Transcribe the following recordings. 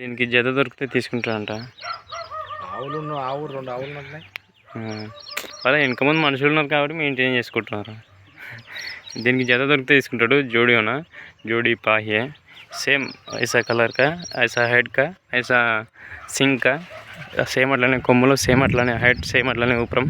దీనికి జత దొరికితే తీసుకుంటారంట. ఆవులు ఆవు రెండు ఆవులు ఉన్నాయి అలా వెనక ముందు మనుషులు ఉన్నారు కాబట్టి మెయింటైన్ చేసుకుంటున్నారు. దీనికి జత దొరికితే తీసుకుంటాడు జోడియోనా జోడి పాహియే. సేమ్ ఐసా కలర్కా ఐసా హెడ్కా ఐసా సింకా సేమ్ అట్లానే కొమ్ములు సేమ్ అట్లానే హెడ్ సేమ్ అట్లానే ఊపరం.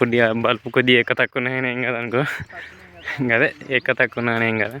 కొద్దిగా బల్బు కొద్దిగా ఎక్క తక్కువనే ఏం కదా అనుకో అదే ఎక్క తక్కువనే ఏం కదా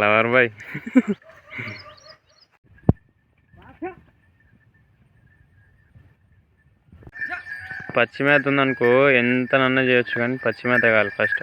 లవర్ బాయ్. పచ్చి మేత ఉందనుకో ఎంత నన్న చేయొచ్చు కానీ పచ్చి మేత కావాలి ఫస్ట్.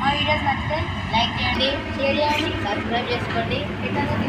మా వీడియోస్ నచ్చితే లైక్ చేయండి షేర్ చేయండి సబ్స్క్రైబ్ చేసుకోండి. తినకండి